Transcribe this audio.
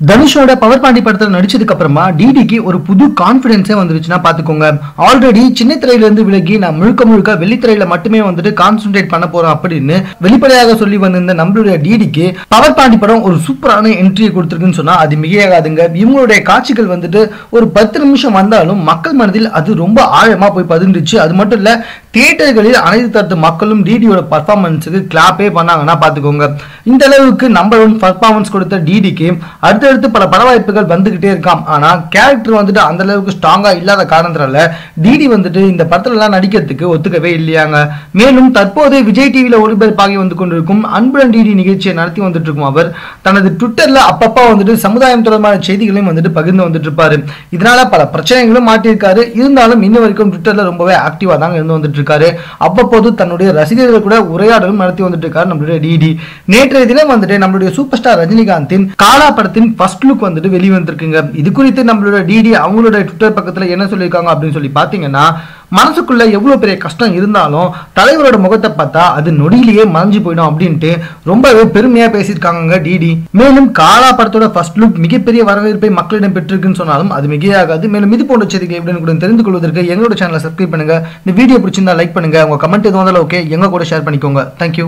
தனுஷோட பவர் பாண்டி படத்தில் நடிச்சதுக்கு அப்புறமா டிடிக்கு ஒரு புது கான்ஃபிடென்ஸே வந்துருச்சுன்னா பாத்துக்கோங்க. ஆல்ரெடி சின்ன திரையில இருந்து விலகி நான் முழுக்க முழுக்க வெள்ளித்திரையில மட்டுமே வந்துட்டு கான்சென்ட்ரேட் பண்ண போறோம் அப்படின்னு வெளிப்படையாக சொல்லி வந்திருந்த நம்மளுடைய டிடிக்கு பவர் பாண்டி படம் ஒரு சூப்பரான என்ட்ரியை கொடுத்துருக்குன்னு சொன்னா அது மிகையாகாதுங்க. இவங்களுடைய காட்சிகள் வந்துட்டு ஒரு பத்து நிமிஷம் வந்தாலும் மக்கள் மனதில் அது ரொம்ப ஆழமா போய் பதிந்துச்சு அது மட்டும் இல்ல தியேட்டர்களில் அனைத்து தரத்து மக்களும் டிடியோட பர்ஃபார்மன்ஸுக்கு கிளாப்பே பண்ணாங்கன்னா பார்த்துக்கோங்க. இந்த அளவுக்கு நம்பர் ஒன் பர்ஃபார்மன்ஸ் கொடுத்த டிடிக்கு அடுத்தடுத்து பல பட வாய்ப்புகள் வந்துகிட்டே இருக்காம். ஆனால் கேரக்டர் வந்துட்டு அந்த அளவுக்கு ஸ்ட்ராங்காக இல்லாத காரணத்தினால டிடி வந்துட்டு இந்த படத்துலலாம் நடிக்கிறதுக்கு ஒத்துக்கவே இல்லையாங்க. மேலும் தற்போது விஜய் டிவியில் ஒளிபரப்பாகி வந்து கொண்டிருக்கும் அன்புடன் டிடி நிகழ்ச்சியை நடத்தி வந்துட்டு இருக்கும் அவர் தனது ட்விட்டரில் அப்பப்போ வந்துட்டு சமுதாயம் தொடர்பான செய்திகளையும் வந்துட்டு பகிர்ந்து வந்துட்டு இருப்பாரு இதனால பல பிரச்சனைகளும் மாட்டியிருக்காரு. இருந்தாலும் இன்ன வரைக்கும் ட்விட்டரில் ரொம்பவே ஆக்டிவாக தாங்க இருந்து வந்துட்டு இருக்காரு அவ்வப்போது தன்னுடைய ரசிகர்கள் கூட உரையாடலும் நடத்தி வந்துட்டு இருக்காரு நம்மளுடைய டிடி நேற்றைய தினம் வந்துட்டு நம்மளுடைய சூப்பர் ஸ்டார் ரஜினிகாந்தின் காலா படத்தின் ஃபர்ஸ்ட் லுக் வந்துட்டு வெளிவந்திருக்குங்க. இது குறித்து நம்மளோட டிடி அவங்களோட ட்விட்டர் பக்கத்துல என்ன சொல்லியிருக்காங்க அப்படின்னு சொல்லி பாத்தீங்கன்னா மனசுக்குள்ள எவ்வளோ பெரிய கஷ்டம் இருந்தாலும் தலைவரோட முகத்தை பார்த்தா அது நொடியிலேயே மறைஞ்சு போயிடும் அப்படின்ட்டு ரொம்பவே பெருமையா பேசியிருக்காங்க டிடி. மேலும் காலா படத்தோட ஃபர்ஸ்ட் லுக் மிகப்பெரிய வரவேற்பை மக்களிடம் பெற்றிருக்குன்னு சொன்னாலும் அது மிகையாகாது. மேலும் இது போன்ற செய்திகள் எப்படின்னு கூட தெரிந்து கொள்வதற்கு எங்களோட சேனலை சப்ஸ்கிரைப் பண்ணுங்க. இந்த வீடியோ பிடிச்சிருந்தா லைக் பண்ணுங்க. உங்க கமெண்ட் எதுவும் ஓகே எங்க கூட ஷேர் பண்ணிக்கோங்க. தேங்க்யூ